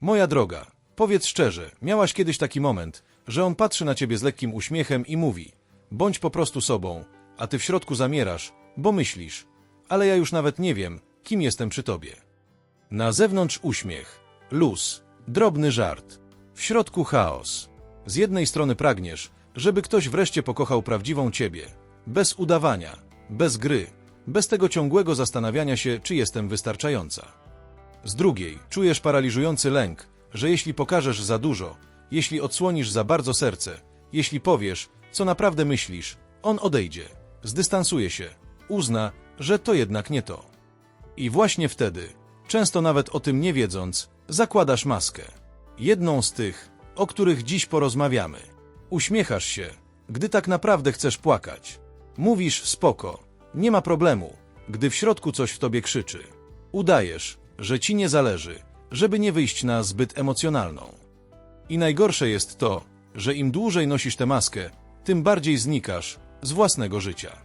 Moja droga, powiedz szczerze, miałaś kiedyś taki moment, że on patrzy na ciebie z lekkim uśmiechem i mówi: bądź po prostu sobą, a ty w środku zamierasz, bo myślisz, ale ja już nawet nie wiem, kim jestem przy tobie. Na zewnątrz uśmiech, luz, drobny żart, w środku chaos. Z jednej strony pragniesz, żeby ktoś wreszcie pokochał prawdziwą ciebie, bez udawania, bez gry, bez tego ciągłego zastanawiania się, czy jestem wystarczająca. Z drugiej czujesz paraliżujący lęk, że jeśli pokażesz za dużo, jeśli odsłonisz za bardzo serce, jeśli powiesz, co naprawdę myślisz, on odejdzie, zdystansuje się, uzna, że to jednak nie to. I właśnie wtedy, często nawet o tym nie wiedząc, zakładasz maskę. Jedną z tych, o których dziś porozmawiamy. Uśmiechasz się, gdy tak naprawdę chcesz płakać. Mówisz spoko, nie ma problemu, gdy w środku coś w tobie krzyczy. Udajesz, że ci nie zależy, żeby nie wyjść na zbyt emocjonalną. I najgorsze jest to, że im dłużej nosisz tę maskę, tym bardziej znikasz z własnego życia.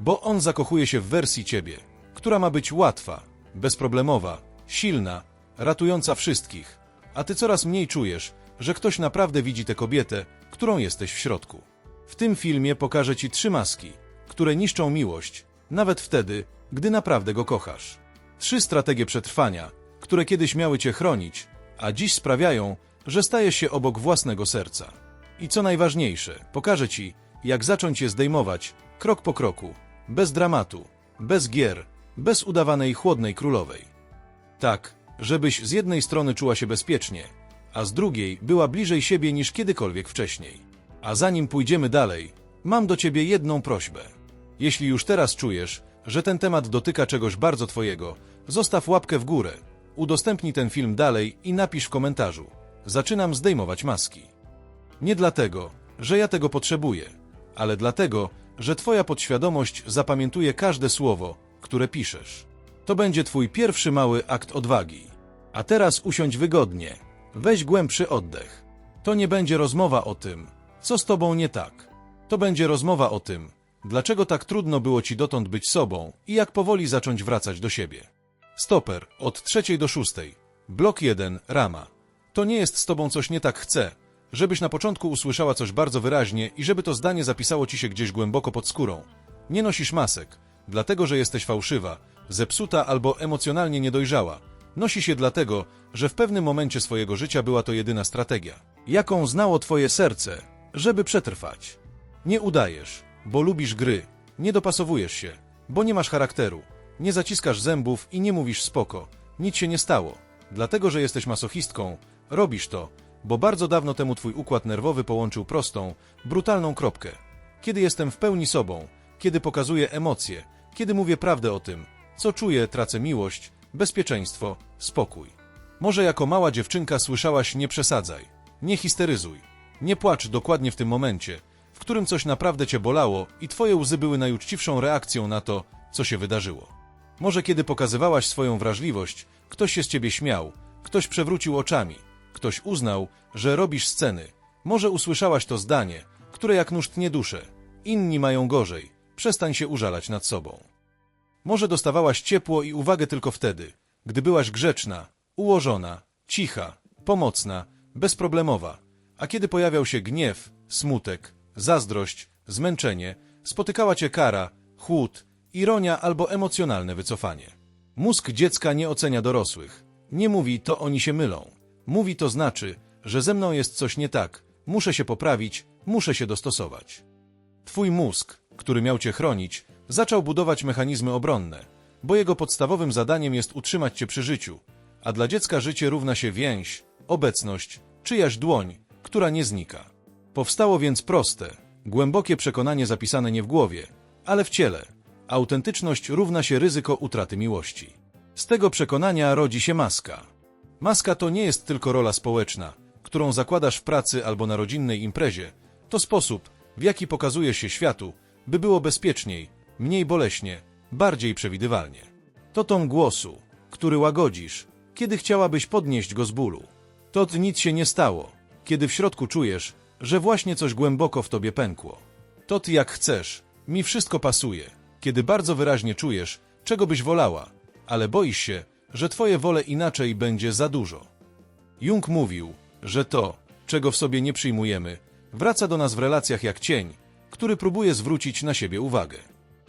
Bo on zakochuje się w wersji ciebie, która ma być łatwa, bezproblemowa, silna, ratująca wszystkich, a ty coraz mniej czujesz, że ktoś naprawdę widzi tę kobietę, którą jesteś w środku. W tym filmie pokażę ci trzy maski, które niszczą miłość, nawet wtedy, gdy naprawdę go kochasz. Trzy strategie przetrwania, które kiedyś miały cię chronić, a dziś sprawiają, że stajesz się obok własnego serca. I co najważniejsze, pokażę ci, jak zacząć je zdejmować, krok po kroku, bez dramatu, bez gier, bez udawanej chłodnej królowej. Tak, żebyś z jednej strony czuła się bezpiecznie, a z drugiej była bliżej siebie niż kiedykolwiek wcześniej. A zanim pójdziemy dalej, mam do ciebie jedną prośbę. Jeśli już teraz czujesz, że ten temat dotyka czegoś bardzo twojego, zostaw łapkę w górę, udostępnij ten film dalej i napisz w komentarzu. Zaczynam zdejmować maski. Nie dlatego, że ja tego potrzebuję, ale dlatego, że twoja podświadomość zapamiętuje każde słowo, które piszesz. To będzie twój pierwszy mały akt odwagi. A teraz usiądź wygodnie. Weź głębszy oddech. To nie będzie rozmowa o tym, co z tobą nie tak. To będzie rozmowa o tym, dlaczego tak trudno było ci dotąd być sobą i jak powoli zacząć wracać do siebie. Stoper, od trzeciej do szóstej. Blok 1, rama. To nie jest z tobą coś nie tak chcę, żebyś na początku usłyszała coś bardzo wyraźnie i żeby to zdanie zapisało ci się gdzieś głęboko pod skórą. Nie nosisz masek, dlatego że jesteś fałszywa, zepsuta albo emocjonalnie niedojrzała. Nosi się dlatego, że w pewnym momencie swojego życia była to jedyna strategia, jaką znało twoje serce, żeby przetrwać. Nie udajesz, bo lubisz gry, nie dopasowujesz się, bo nie masz charakteru, nie zaciskasz zębów i nie mówisz spoko, nic się nie stało. Dlatego, że jesteś masochistką, robisz to, bo bardzo dawno temu twój układ nerwowy połączył prostą, brutalną kropkę. Kiedy jestem w pełni sobą, kiedy pokazuję emocje, kiedy mówię prawdę o tym, co czuję, tracę miłość, bezpieczeństwo, spokój. Może jako mała dziewczynka słyszałaś nie przesadzaj, nie histeryzuj, nie płacz dokładnie w tym momencie, w którym coś naprawdę cię bolało i twoje łzy były najuczciwszą reakcją na to, co się wydarzyło. Może kiedy pokazywałaś swoją wrażliwość, ktoś się z ciebie śmiał, ktoś przewrócił oczami, ktoś uznał, że robisz sceny. Może usłyszałaś to zdanie, które jak nóż tnie duszę. Inni mają gorzej. Przestań się użalać nad sobą. Może dostawałaś ciepło i uwagę tylko wtedy, gdy byłaś grzeczna, ułożona, cicha, pomocna, bezproblemowa. A kiedy pojawiał się gniew, smutek, zazdrość, zmęczenie, spotykała cię kara, chłód, ironia albo emocjonalne wycofanie. Mózg dziecka nie ocenia dorosłych. Nie mówi, to oni się mylą. Mówi to znaczy, że ze mną jest coś nie tak, muszę się poprawić, muszę się dostosować. Twój mózg, który miał cię chronić, zaczął budować mechanizmy obronne, bo jego podstawowym zadaniem jest utrzymać cię przy życiu, a dla dziecka życie równa się więź, obecność, czyjaś dłoń, która nie znika. Powstało więc proste, głębokie przekonanie zapisane nie w głowie, ale w ciele. Autentyczność równa się ryzyko utraty miłości. Z tego przekonania rodzi się maska. Maska to nie jest tylko rola społeczna, którą zakładasz w pracy albo na rodzinnej imprezie. To sposób, w jaki pokazujesz się światu, by było bezpieczniej, mniej boleśnie, bardziej przewidywalnie. To ton głosu, który łagodzisz, kiedy chciałabyś podnieść go z bólu. To nic się nie stało, kiedy w środku czujesz, że właśnie coś głęboko w tobie pękło. To ty jak chcesz, mi wszystko pasuje, kiedy bardzo wyraźnie czujesz, czego byś wolała, ale boisz się, że twoje wole inaczej będzie za dużo. Jung mówił, że to, czego w sobie nie przyjmujemy, wraca do nas w relacjach jak cień, który próbuje zwrócić na siebie uwagę.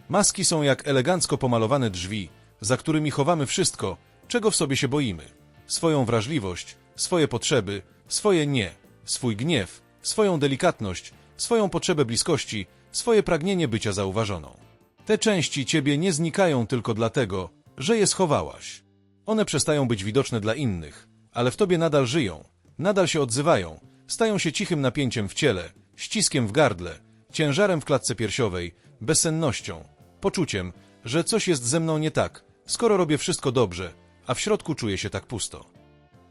Maski są jak elegancko pomalowane drzwi, za którymi chowamy wszystko, czego w sobie się boimy. Swoją wrażliwość, swoje potrzeby, swoje nie, swój gniew, swoją delikatność, swoją potrzebę bliskości, swoje pragnienie bycia zauważoną. Te części ciebie nie znikają tylko dlatego, że je schowałaś. One przestają być widoczne dla innych, ale w tobie nadal żyją, nadal się odzywają, stają się cichym napięciem w ciele, ściskiem w gardle, ciężarem w klatce piersiowej, bezsennością, poczuciem, że coś jest ze mną nie tak, skoro robię wszystko dobrze, a w środku czuję się tak pusto.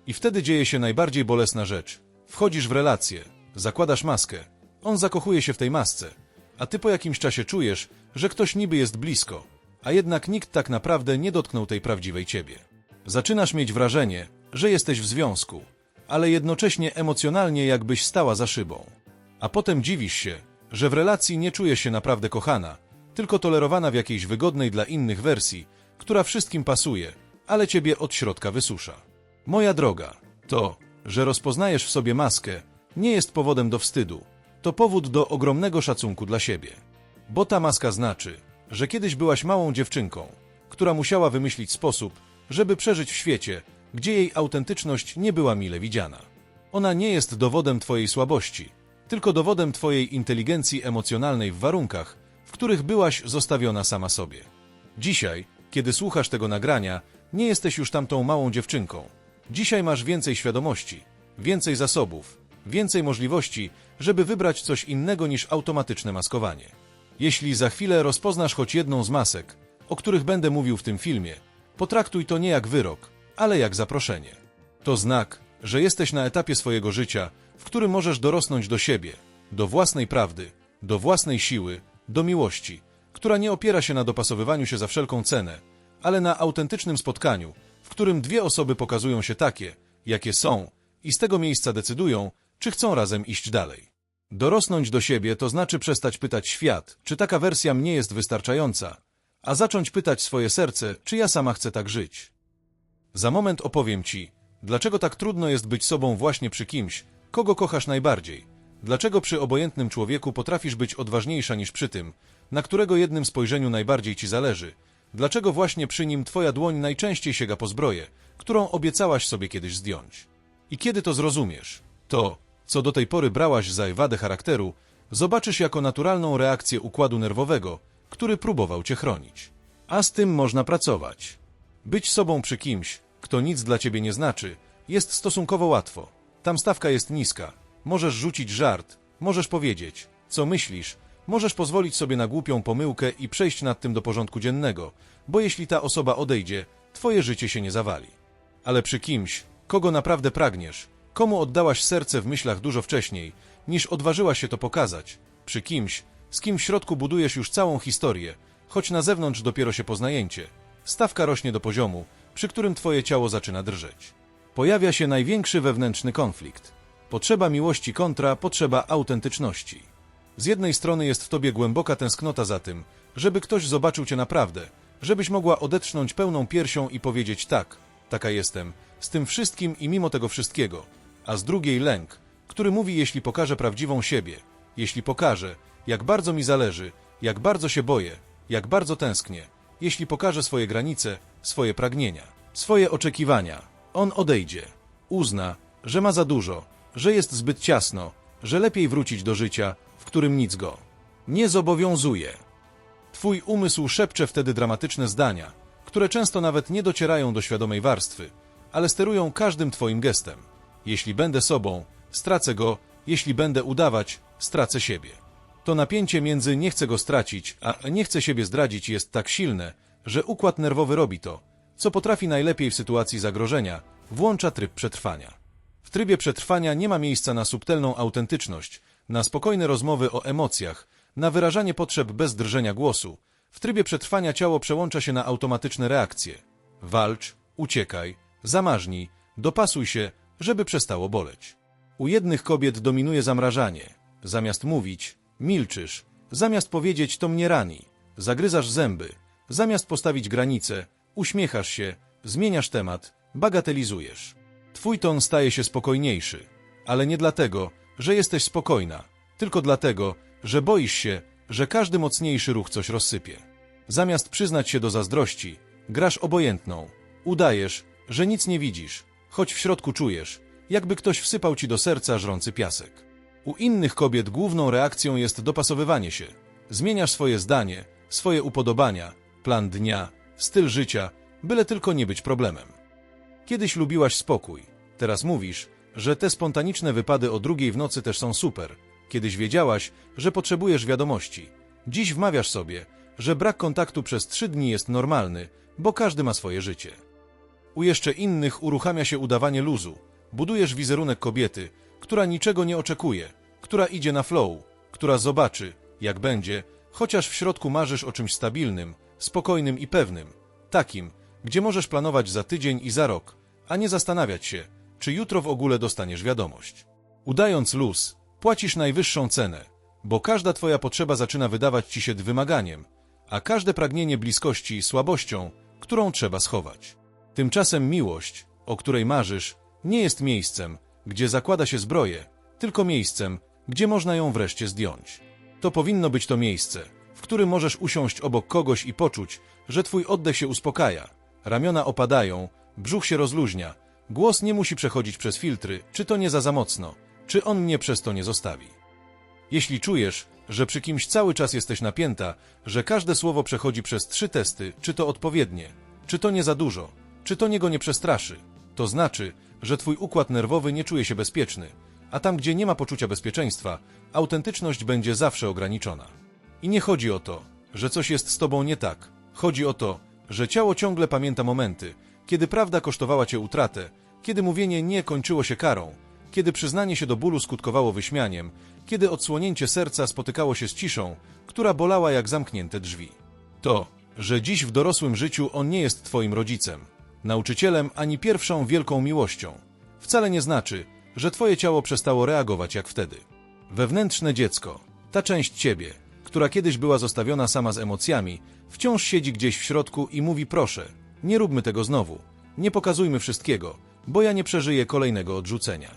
I wtedy dzieje się najbardziej bolesna rzecz. Wchodzisz w relację, zakładasz maskę, on zakochuje się w tej masce, a ty po jakimś czasie czujesz, że ktoś niby jest blisko, a jednak nikt tak naprawdę nie dotknął tej prawdziwej ciebie. Zaczynasz mieć wrażenie, że jesteś w związku, ale jednocześnie emocjonalnie jakbyś stała za szybą. A potem dziwisz się, że w relacji nie czujesz się naprawdę kochana, tylko tolerowana w jakiejś wygodnej dla innych wersji, która wszystkim pasuje, ale ciebie od środka wysusza. Moja droga, to, że rozpoznajesz w sobie maskę, nie jest powodem do wstydu, to powód do ogromnego szacunku dla siebie. Bo ta maska znaczy, że kiedyś byłaś małą dziewczynką, która musiała wymyślić sposób, żeby przeżyć w świecie, gdzie jej autentyczność nie była mile widziana. Ona nie jest dowodem twojej słabości, tylko dowodem twojej inteligencji emocjonalnej w warunkach, w których byłaś zostawiona sama sobie. Dzisiaj, kiedy słuchasz tego nagrania, nie jesteś już tamtą małą dziewczynką. Dzisiaj masz więcej świadomości, więcej zasobów, więcej możliwości, żeby wybrać coś innego niż automatyczne maskowanie. Jeśli za chwilę rozpoznasz choć jedną z masek, o których będę mówił w tym filmie, potraktuj to nie jak wyrok, ale jak zaproszenie. To znak, że jesteś na etapie swojego życia, w którym możesz dorosnąć do siebie, do własnej prawdy, do własnej siły, do miłości, która nie opiera się na dopasowywaniu się za wszelką cenę, ale na autentycznym spotkaniu, w którym dwie osoby pokazują się takie, jakie są i z tego miejsca decydują, czy chcą razem iść dalej. Dorosnąć do siebie to znaczy przestać pytać świat, czy taka wersja mnie jest wystarczająca, a zacząć pytać swoje serce, czy ja sama chcę tak żyć. Za moment opowiem Ci, dlaczego tak trudno jest być sobą właśnie przy kimś, kogo kochasz najbardziej. Dlaczego przy obojętnym człowieku potrafisz być odważniejsza niż przy tym, na którego jednym spojrzeniu najbardziej Ci zależy. Dlaczego właśnie przy nim Twoja dłoń najczęściej sięga po zbroję, którą obiecałaś sobie kiedyś zdjąć. I kiedy to zrozumiesz, to, co do tej pory brałaś za wadę charakteru, zobaczysz jako naturalną reakcję układu nerwowego, który próbował Cię chronić. A z tym można pracować. Być sobą przy kimś, kto nic dla ciebie nie znaczy, jest stosunkowo łatwo. Tam stawka jest niska. Możesz rzucić żart, możesz powiedzieć, co myślisz, możesz pozwolić sobie na głupią pomyłkę i przejść nad tym do porządku dziennego, bo jeśli ta osoba odejdzie, twoje życie się nie zawali. Ale przy kimś, kogo naprawdę pragniesz, komu oddałaś serce w myślach dużo wcześniej, niż odważyłaś się to pokazać, przy kimś, z kim w środku budujesz już całą historię, choć na zewnątrz dopiero się poznajecie, stawka rośnie do poziomu, przy którym twoje ciało zaczyna drżeć. Pojawia się największy wewnętrzny konflikt. Potrzeba miłości kontra potrzeba autentyczności. Z jednej strony jest w tobie głęboka tęsknota za tym, żeby ktoś zobaczył cię naprawdę, żebyś mogła odetchnąć pełną piersią i powiedzieć tak, taka jestem, z tym wszystkim i mimo tego wszystkiego, a z drugiej lęk, który mówi, jeśli pokażę prawdziwą siebie, jeśli pokażę, jak bardzo mi zależy, jak bardzo się boję, jak bardzo tęsknię, jeśli pokaże swoje granice, swoje pragnienia, swoje oczekiwania. On odejdzie, uzna, że ma za dużo, że jest zbyt ciasno, że lepiej wrócić do życia, w którym nic go nie zobowiązuje. Twój umysł szepcze wtedy dramatyczne zdania, które często nawet nie docierają do świadomej warstwy, ale sterują każdym twoim gestem. Jeśli będę sobą, stracę go, jeśli będę udawać, stracę siebie. To napięcie między nie chcę go stracić, a nie chcę siebie zdradzić jest tak silne, że układ nerwowy robi to, co potrafi najlepiej w sytuacji zagrożenia, włącza tryb przetrwania. W trybie przetrwania nie ma miejsca na subtelną autentyczność, na spokojne rozmowy o emocjach, na wyrażanie potrzeb bez drżenia głosu. W trybie przetrwania ciało przełącza się na automatyczne reakcje. Walcz, uciekaj, zamarznij, dopasuj się, żeby przestało boleć. U jednych kobiet dominuje zamrażanie. Zamiast mówić, milczysz. Zamiast powiedzieć, to mnie rani. Zagryzasz zęby. Zamiast postawić granice, uśmiechasz się, zmieniasz temat, bagatelizujesz. Twój ton staje się spokojniejszy, ale nie dlatego, że jesteś spokojna, tylko dlatego, że boisz się, że każdy mocniejszy ruch coś rozsypie. Zamiast przyznać się do zazdrości, grasz obojętną. Udajesz, że nic nie widzisz, choć w środku czujesz, jakby ktoś wsypał ci do serca żrący piasek. U innych kobiet główną reakcją jest dopasowywanie się. Zmieniasz swoje zdanie, swoje upodobania, plan dnia, styl życia, byle tylko nie być problemem. Kiedyś lubiłaś spokój, teraz mówisz, że te spontaniczne wypady o drugiej w nocy też są super. Kiedyś wiedziałaś, że potrzebujesz wiadomości. Dziś wmawiasz sobie, że brak kontaktu przez trzy dni jest normalny, bo każdy ma swoje życie. U jeszcze innych uruchamia się udawanie luzu. Budujesz wizerunek kobiety, która niczego nie oczekuje, która idzie na flow, która zobaczy, jak będzie, chociaż w środku marzysz o czymś stabilnym, spokojnym i pewnym, takim, gdzie możesz planować za tydzień i za rok, a nie zastanawiać się, czy jutro w ogóle dostaniesz wiadomość. Udając luz, płacisz najwyższą cenę, bo każda twoja potrzeba zaczyna wydawać ci się wymaganiem, a każde pragnienie bliskości słabością, którą trzeba schować. Tymczasem miłość, o której marzysz, nie jest miejscem, gdzie zakłada się zbroję, tylko miejscem, gdzie można ją wreszcie zdjąć. To powinno być to miejsce, w którym możesz usiąść obok kogoś i poczuć, że twój oddech się uspokaja, ramiona opadają, brzuch się rozluźnia, głos nie musi przechodzić przez filtry, czy to nie za za mocno, czy on mnie przez to nie zostawi. Jeśli czujesz, że przy kimś cały czas jesteś napięta, że każde słowo przechodzi przez trzy testy, czy to odpowiednie, czy to nie za dużo, czy to niego nie przestraszy, to znaczy, że twój układ nerwowy nie czuje się bezpieczny, a tam, gdzie nie ma poczucia bezpieczeństwa, autentyczność będzie zawsze ograniczona. I nie chodzi o to, że coś jest z tobą nie tak. Chodzi o to, że ciało ciągle pamięta momenty, kiedy prawda kosztowała cię utratę, kiedy mówienie nie kończyło się karą, kiedy przyznanie się do bólu skutkowało wyśmianiem, kiedy odsłonięcie serca spotykało się z ciszą, która bolała jak zamknięte drzwi. To, że dziś w dorosłym życiu on nie jest twoim rodzicem, nauczycielem ani pierwszą wielką miłością, wcale nie znaczy, że twoje ciało przestało reagować jak wtedy. Wewnętrzne dziecko, ta część ciebie, która kiedyś była zostawiona sama z emocjami, wciąż siedzi gdzieś w środku i mówi proszę, nie róbmy tego znowu, nie pokazujmy wszystkiego, bo ja nie przeżyję kolejnego odrzucenia.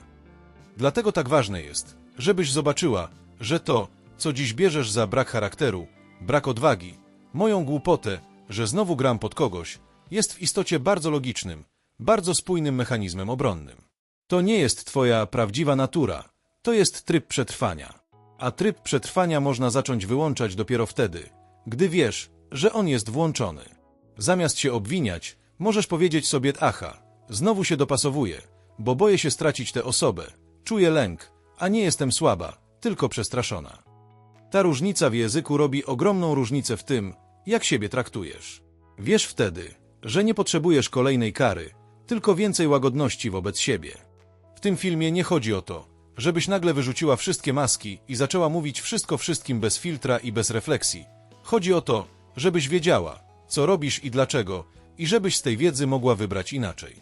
Dlatego tak ważne jest, żebyś zobaczyła, że to, co dziś bierzesz za brak charakteru, brak odwagi, moją głupotę, że znowu gram pod kogoś, jest w istocie bardzo logicznym, bardzo spójnym mechanizmem obronnym. To nie jest twoja prawdziwa natura, to jest tryb przetrwania. A tryb przetrwania można zacząć wyłączać dopiero wtedy, gdy wiesz, że on jest włączony. Zamiast się obwiniać, możesz powiedzieć sobie aha, znowu się dopasowuję, bo boję się stracić tę osobę, czuję lęk, a nie jestem słaba, tylko przestraszona. Ta różnica w języku robi ogromną różnicę w tym, jak siebie traktujesz. Wiesz wtedy, że nie potrzebujesz kolejnej kary, tylko więcej łagodności wobec siebie. W tym filmie nie chodzi o to, żebyś nagle wyrzuciła wszystkie maski i zaczęła mówić wszystko wszystkim bez filtra i bez refleksji. Chodzi o to, żebyś wiedziała, co robisz i dlaczego, i żebyś z tej wiedzy mogła wybrać inaczej.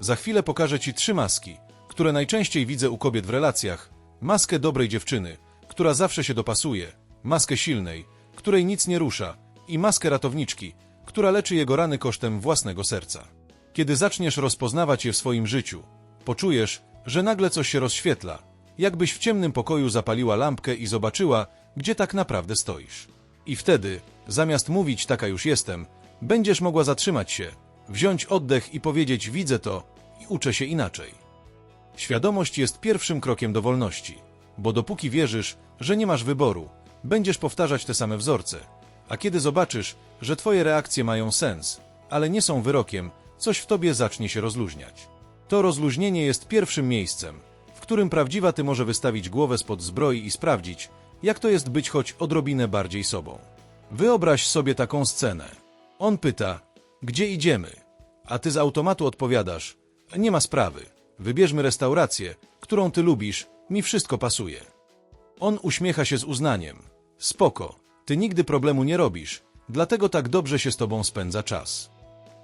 Za chwilę pokażę Ci trzy maski, które najczęściej widzę u kobiet w relacjach. Maskę dobrej dziewczyny, która zawsze się dopasuje, maskę silnej, której nic nie rusza i maskę ratowniczki, która leczy jego rany kosztem własnego serca. Kiedy zaczniesz rozpoznawać je w swoim życiu, poczujesz, że nagle coś się rozświetla, jakbyś w ciemnym pokoju zapaliła lampkę i zobaczyła, gdzie tak naprawdę stoisz. I wtedy, zamiast mówić taka już jestem, będziesz mogła zatrzymać się, wziąć oddech i powiedzieć widzę to i uczę się inaczej. Świadomość jest pierwszym krokiem do wolności, bo dopóki wierzysz, że nie masz wyboru, będziesz powtarzać te same wzorce, a kiedy zobaczysz, że twoje reakcje mają sens, ale nie są wyrokiem, coś w tobie zacznie się rozluźniać. To rozluźnienie jest pierwszym miejscem, w którym prawdziwa ty może wystawić głowę spod zbroi i sprawdzić, jak to jest być choć odrobinę bardziej sobą. Wyobraź sobie taką scenę. On pyta, gdzie idziemy? A ty z automatu odpowiadasz, nie ma sprawy, wybierzmy restaurację, którą ty lubisz, mi wszystko pasuje. On uśmiecha się z uznaniem. Spoko, ty nigdy problemu nie robisz, dlatego tak dobrze się z tobą spędza czas.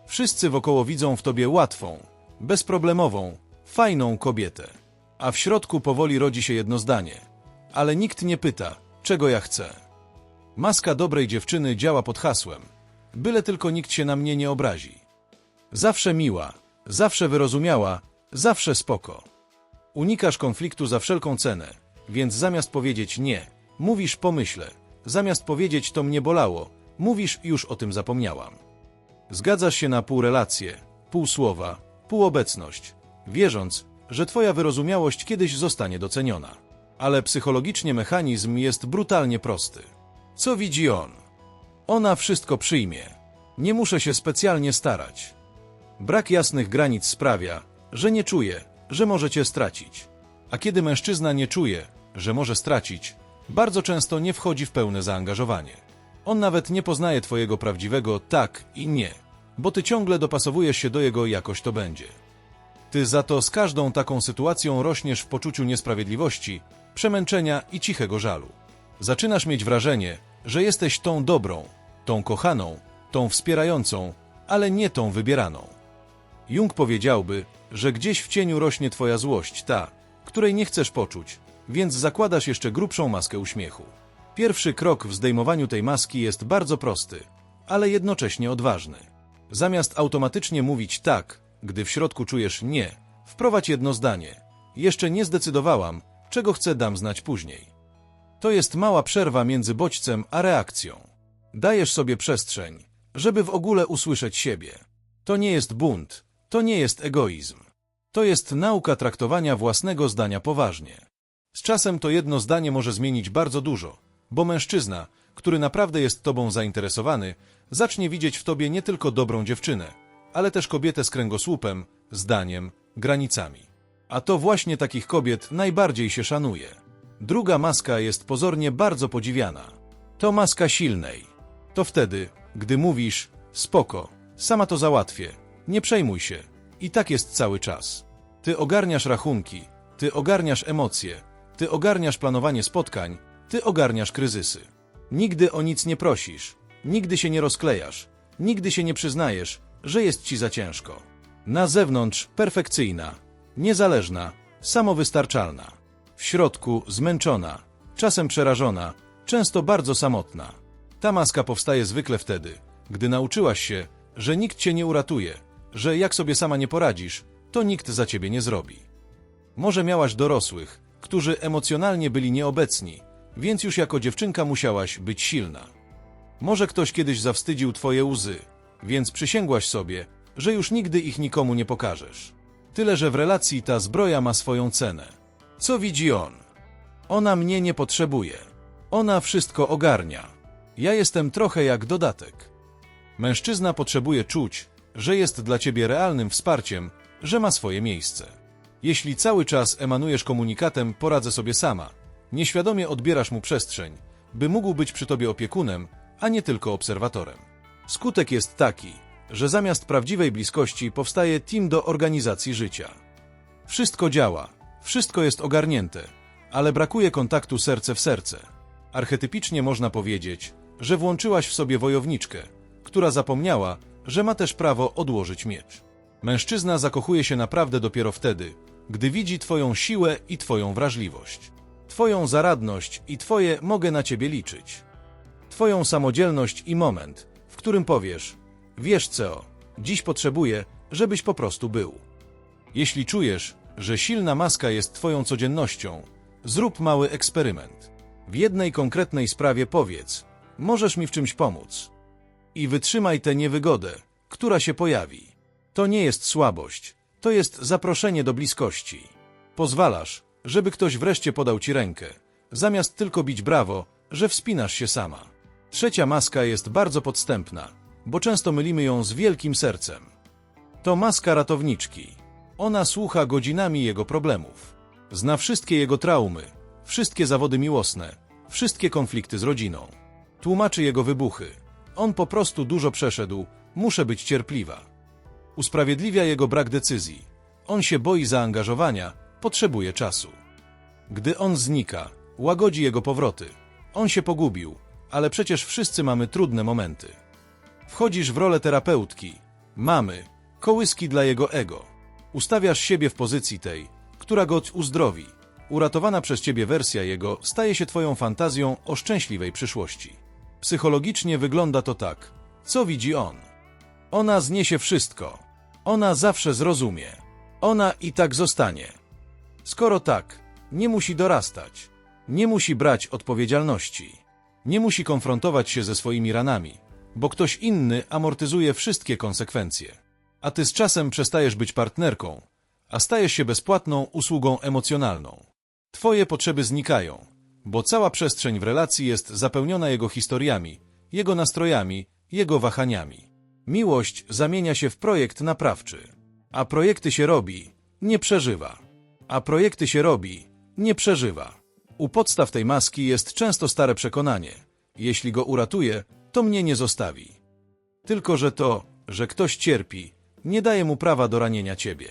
Wszyscy wokoło widzą w tobie łatwą, bezproblemową, fajną kobietę. A w środku powoli rodzi się jedno zdanie. Ale nikt nie pyta, czego ja chcę. Maska dobrej dziewczyny działa pod hasłem. Byle tylko nikt się na mnie nie obrazi. Zawsze miła, zawsze wyrozumiała Zawsze spoko. Unikasz konfliktu za wszelką cenę, więc zamiast powiedzieć nie, mówisz pomyślę. Zamiast powiedzieć to mnie bolało, mówisz już o tym zapomniałam. Zgadzasz się na pół relacje, pół słowa, pół obecność, wierząc, że twoja wyrozumiałość kiedyś zostanie doceniona. Ale psychologicznie mechanizm jest brutalnie prosty. Co widzi on? Ona wszystko przyjmie. Nie muszę się specjalnie starać. Brak jasnych granic sprawia, że nie czuje, że może cię stracić. A kiedy mężczyzna nie czuje, że może stracić, bardzo często nie wchodzi w pełne zaangażowanie. On nawet nie poznaje twojego prawdziwego tak i nie, bo ty ciągle dopasowujesz się do jego jakoś to będzie. Ty za to z każdą taką sytuacją rośniesz w poczuciu niesprawiedliwości, przemęczenia i cichego żalu. Zaczynasz mieć wrażenie, że jesteś tą dobrą, tą kochaną, tą wspierającą, ale nie tą wybieraną. Jung powiedziałby, że gdzieś w cieniu rośnie twoja złość, ta, której nie chcesz poczuć, więc zakładasz jeszcze grubszą maskę uśmiechu. Pierwszy krok w zdejmowaniu tej maski jest bardzo prosty, ale jednocześnie odważny. Zamiast automatycznie mówić tak, gdy w środku czujesz nie, wprowadź jedno zdanie. Jeszcze nie zdecydowałam, czego chcę dam znać później. To jest mała przerwa między bodźcem a reakcją. Dajesz sobie przestrzeń, żeby w ogóle usłyszeć siebie. To nie jest bunt, to nie jest egoizm. To jest nauka traktowania własnego zdania poważnie. Z czasem to jedno zdanie może zmienić bardzo dużo, bo mężczyzna, który naprawdę jest tobą zainteresowany, zacznie widzieć w tobie nie tylko dobrą dziewczynę, ale też kobietę z kręgosłupem, zdaniem, granicami. A to właśnie takich kobiet najbardziej się szanuje. Druga maska jest pozornie bardzo podziwiana. To maska silnej. To wtedy, gdy mówisz, spoko, sama to załatwię, nie przejmuj się. I tak jest cały czas. Ty ogarniasz rachunki, ty ogarniasz emocje, ty ogarniasz planowanie spotkań, ty ogarniasz kryzysy. Nigdy o nic nie prosisz, nigdy się nie rozklejasz, nigdy się nie przyznajesz, że jest ci za ciężko. Na zewnątrz perfekcyjna, niezależna, samowystarczalna. W środku zmęczona, czasem przerażona, często bardzo samotna. Ta maska powstaje zwykle wtedy, gdy nauczyłaś się, że nikt cię nie uratuje, że jak sobie sama nie poradzisz, to nikt za ciebie nie zrobi. Może miałaś dorosłych, którzy emocjonalnie byli nieobecni, więc już jako dziewczynka musiałaś być silna. Może ktoś kiedyś zawstydził twoje łzy, więc przysięgłaś sobie, że już nigdy ich nikomu nie pokażesz. Tyle, że w relacji ta zbroja ma swoją cenę. Co widzi on? Ona mnie nie potrzebuje. Ona wszystko ogarnia. Ja jestem trochę jak dodatek. Mężczyzna potrzebuje czuć, że jest dla ciebie realnym wsparciem, że ma swoje miejsce. Jeśli cały czas emanujesz komunikatem poradzę sobie sama, nieświadomie odbierasz mu przestrzeń, by mógł być przy tobie opiekunem, a nie tylko obserwatorem. Skutek jest taki, że zamiast prawdziwej bliskości powstaje team do organizacji życia. Wszystko działa, wszystko jest ogarnięte, ale brakuje kontaktu serce w serce. Archetypicznie można powiedzieć, że włączyłaś w sobie wojowniczkę, która zapomniała, że ma też prawo odłożyć miecz. Mężczyzna zakochuje się naprawdę dopiero wtedy, gdy widzi Twoją siłę i Twoją wrażliwość, Twoją zaradność i Twoje mogę na Ciebie liczyć, Twoją samodzielność i moment, w którym powiesz: Wiesz co, dziś potrzebuję, żebyś po prostu był. Jeśli czujesz, że silna maska jest Twoją codziennością, zrób mały eksperyment. W jednej konkretnej sprawie powiedz: Możesz mi w czymś pomóc. I wytrzymaj tę niewygodę, która się pojawi. To nie jest słabość, to jest zaproszenie do bliskości. Pozwalasz, żeby ktoś wreszcie podał ci rękę, zamiast tylko bić brawo, że wspinasz się sama. Trzecia maska jest bardzo podstępna, bo często mylimy ją z wielkim sercem. To maska ratowniczki. Ona słucha godzinami jego problemów. Zna wszystkie jego traumy, wszystkie zawody miłosne, wszystkie konflikty z rodziną. Tłumaczy jego wybuchy. On po prostu dużo przeszedł, muszę być cierpliwa. Usprawiedliwia jego brak decyzji. On się boi zaangażowania, potrzebuje czasu. Gdy on znika, łagodzi jego powroty. On się pogubił, ale przecież wszyscy mamy trudne momenty. Wchodzisz w rolę terapeutki, mamy, kołyski dla jego ego. Ustawiasz siebie w pozycji tej, która go uzdrowi. Uratowana przez ciebie wersja jego staje się twoją fantazją o szczęśliwej przyszłości. Psychologicznie wygląda to tak. Co widzi on? Ona zniesie wszystko. Ona zawsze zrozumie. Ona i tak zostanie. Skoro tak, nie musi dorastać, nie musi brać odpowiedzialności, nie musi konfrontować się ze swoimi ranami, bo ktoś inny amortyzuje wszystkie konsekwencje. A ty z czasem przestajesz być partnerką, a stajesz się bezpłatną usługą emocjonalną. Twoje potrzeby znikają, bo cała przestrzeń w relacji jest zapełniona jego historiami, jego nastrojami, jego wahaniami. Miłość zamienia się w projekt naprawczy, a projekty się robi, nie przeżywa. A projekty się robi, nie przeżywa. U podstaw tej maski jest często stare przekonanie: jeśli go uratuję, to mnie nie zostawi. Tylko, że to, że ktoś cierpi, nie daje mu prawa do ranienia ciebie.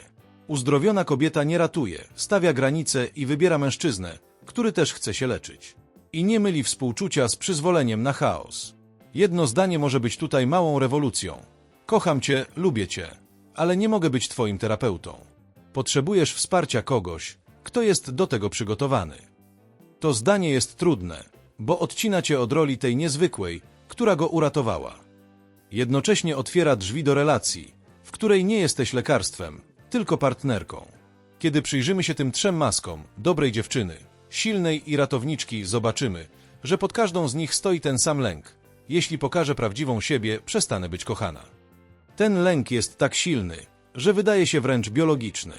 Uzdrowiona kobieta nie ratuje, stawia granice i wybiera mężczyznę, który też chce się leczyć. I nie myli współczucia z przyzwoleniem na chaos. Jedno zdanie może być tutaj małą rewolucją. Kocham cię, lubię cię, ale nie mogę być twoim terapeutą. Potrzebujesz wsparcia kogoś, kto jest do tego przygotowany. To zdanie jest trudne, bo odcina cię od roli tej niezwykłej, która go uratowała. Jednocześnie otwiera drzwi do relacji, w której nie jesteś lekarstwem, tylko partnerką. Kiedy przyjrzymy się tym trzem maskom dobrej dziewczyny, silnej i ratowniczki, zobaczymy, że pod każdą z nich stoi ten sam lęk. Jeśli pokażę prawdziwą siebie, przestanę być kochana. Ten lęk jest tak silny, że wydaje się wręcz biologiczny.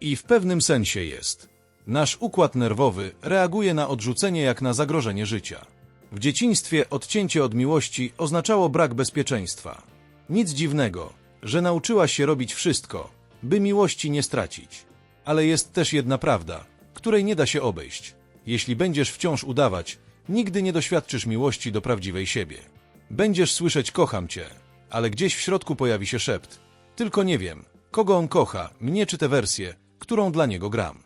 I w pewnym sensie jest. Nasz układ nerwowy reaguje na odrzucenie jak na zagrożenie życia. W dzieciństwie odcięcie od miłości oznaczało brak bezpieczeństwa. Nic dziwnego, że nauczyłaś się robić wszystko, by miłości nie stracić. Ale jest też jedna prawda, której nie da się obejść. Jeśli będziesz wciąż udawać, nigdy nie doświadczysz miłości do prawdziwej siebie. Będziesz słyszeć kocham cię, ale gdzieś w środku pojawi się szept. Tylko nie wiem, kogo on kocha, mnie czy tę wersję, którą dla niego gram.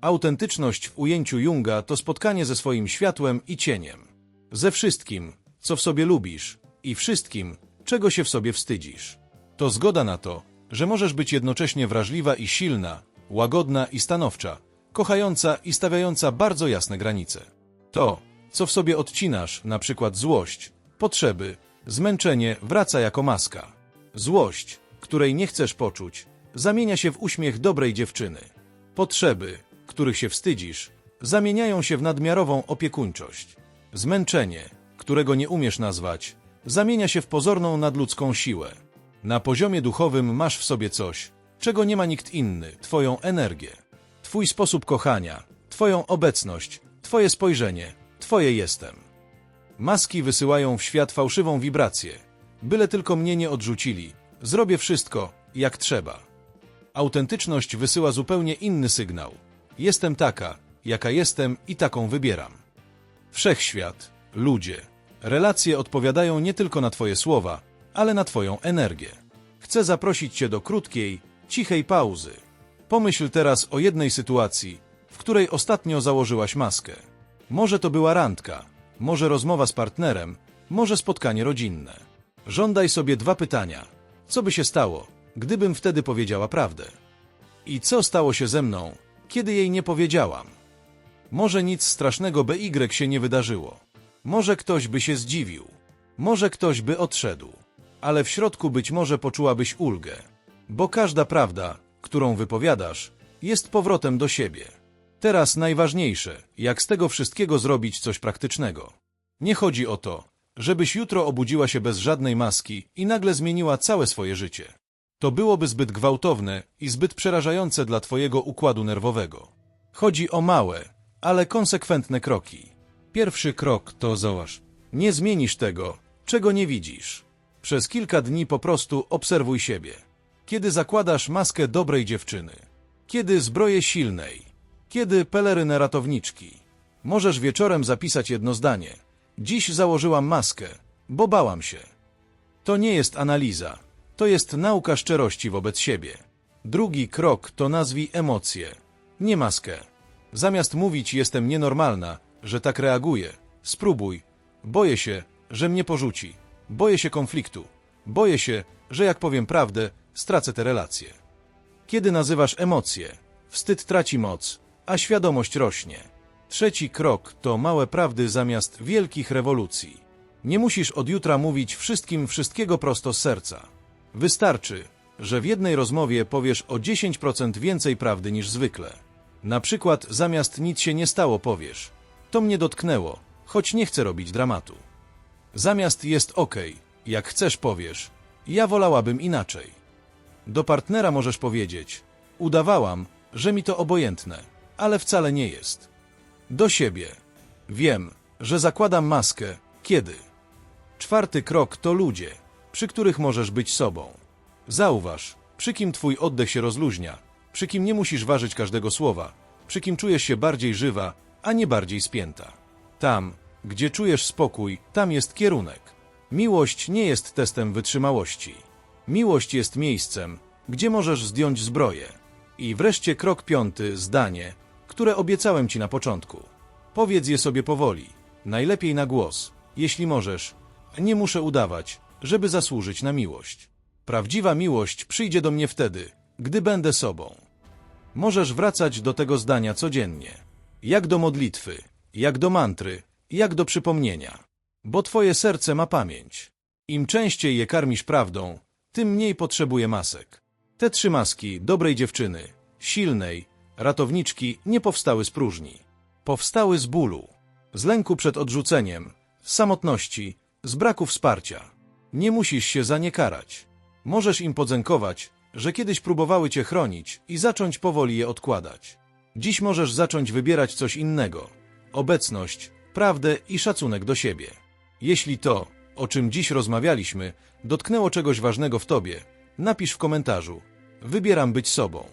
Autentyczność w ujęciu Junga to spotkanie ze swoim światłem i cieniem. Ze wszystkim, co w sobie lubisz i wszystkim, czego się w sobie wstydzisz. To zgoda na to, że możesz być jednocześnie wrażliwa i silna, łagodna i stanowcza, kochająca i stawiająca bardzo jasne granice. To, co w sobie odcinasz, na przykład złość, potrzeby, zmęczenie, wraca jako maska. Złość, której nie chcesz poczuć, zamienia się w uśmiech dobrej dziewczyny. Potrzeby, których się wstydzisz, zamieniają się w nadmiarową opiekuńczość. Zmęczenie, którego nie umiesz nazwać, zamienia się w pozorną nadludzką siłę. Na poziomie duchowym masz w sobie coś, czego nie ma nikt inny twoją energię, twój sposób kochania, twoją obecność, twoje spojrzenie, twoje jestem. Maski wysyłają w świat fałszywą wibrację. Byle tylko mnie nie odrzucili, zrobię wszystko, jak trzeba. Autentyczność wysyła zupełnie inny sygnał. Jestem taka, jaka jestem i taką wybieram. Wszechświat, ludzie, relacje odpowiadają nie tylko na Twoje słowa, ale na Twoją energię. Chcę zaprosić Cię do krótkiej, cichej pauzy. Pomyśl teraz o jednej sytuacji, w której ostatnio założyłaś maskę. Może to była randka, może rozmowa z partnerem, może spotkanie rodzinne. Żądaj sobie dwa pytania. Co by się stało, gdybym wtedy powiedziała prawdę? I co stało się ze mną, kiedy jej nie powiedziałam? Może nic strasznego BY się nie wydarzyło. Może ktoś by się zdziwił. Może ktoś by odszedł. Ale w środku być może poczułabyś ulgę. Bo każda prawda, którą wypowiadasz, jest powrotem do siebie. Teraz najważniejsze, jak z tego wszystkiego zrobić coś praktycznego. Nie chodzi o to, żebyś jutro obudziła się bez żadnej maski i nagle zmieniła całe swoje życie. To byłoby zbyt gwałtowne i zbyt przerażające dla twojego układu nerwowego. Chodzi o małe, ale konsekwentne kroki. Pierwszy krok to zauważ. Nie zmienisz tego, czego nie widzisz. Przez kilka dni po prostu obserwuj siebie. Kiedy zakładasz maskę dobrej dziewczyny, kiedy zbroję silnej, kiedy pelerynę ratowniczki. Możesz wieczorem zapisać jedno zdanie. Dziś założyłam maskę, bo bałam się. To nie jest analiza, to jest nauka szczerości wobec siebie. Drugi krok to nazwij emocje, nie maskę. Zamiast mówić jestem nienormalna, że tak reaguję, spróbuj. Boję się, że mnie porzuci. Boję się konfliktu. Boję się, że jak powiem prawdę, stracę te relacje. Kiedy nazywasz emocje, wstyd traci moc, a świadomość rośnie. Trzeci krok to małe prawdy zamiast wielkich rewolucji. Nie musisz od jutra mówić wszystkim wszystkiego prosto z serca. Wystarczy, że w jednej rozmowie powiesz o 10% więcej prawdy niż zwykle. Na przykład zamiast nic się nie stało powiesz. To mnie dotknęło, choć nie chcę robić dramatu. Zamiast jest ok, jak chcesz powiesz. Ja wolałabym inaczej. Do partnera możesz powiedzieć: Udawałam, że mi to obojętne, ale wcale nie jest. Do siebie. Wiem, że zakładam maskę. Kiedy? Czwarty krok to ludzie, przy których możesz być sobą. Zauważ, przy kim twój oddech się rozluźnia, przy kim nie musisz ważyć każdego słowa, przy kim czujesz się bardziej żywa, a nie bardziej spięta. Tam, gdzie czujesz spokój, tam jest kierunek. Miłość nie jest testem wytrzymałości. Miłość jest miejscem, gdzie możesz zdjąć zbroję. I wreszcie krok piąty, zdanie, które obiecałem ci na początku. Powiedz je sobie powoli, najlepiej na głos, jeśli możesz. Nie muszę udawać, żeby zasłużyć na miłość. Prawdziwa miłość przyjdzie do mnie wtedy, gdy będę sobą. Możesz wracać do tego zdania codziennie. Jak do modlitwy, jak do mantry, jak do przypomnienia. Bo twoje serce ma pamięć. Im częściej je karmisz prawdą, tym mniej potrzebuje masek. Te trzy maski dobrej dziewczyny, silnej, ratowniczki nie powstały z próżni. Powstały z bólu, z lęku przed odrzuceniem, z samotności, z braku wsparcia. Nie musisz się za nie karać. Możesz im podziękować, że kiedyś próbowały cię chronić i zacząć powoli je odkładać. Dziś możesz zacząć wybierać coś innego. Obecność, prawdę i szacunek do siebie. Jeśli to, o czym dziś rozmawialiśmy, dotknęło czegoś ważnego w tobie, napisz w komentarzu. Wybieram być sobą.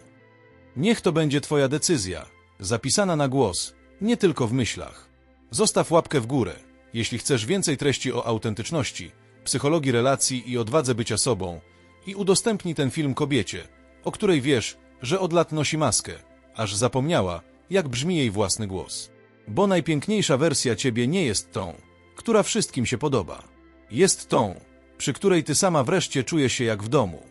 Niech to będzie twoja decyzja, zapisana na głos, nie tylko w myślach. Zostaw łapkę w górę, jeśli chcesz więcej treści o autentyczności, psychologii relacji i odwadze bycia sobą i udostępnij ten film kobiecie, o której wiesz, że od lat nosi maskę, aż zapomniała, jak brzmi jej własny głos. Bo najpiękniejsza wersja ciebie nie jest tą, która wszystkim się podoba. Jest tą, przy której ty sama wreszcie czujesz się jak w domu.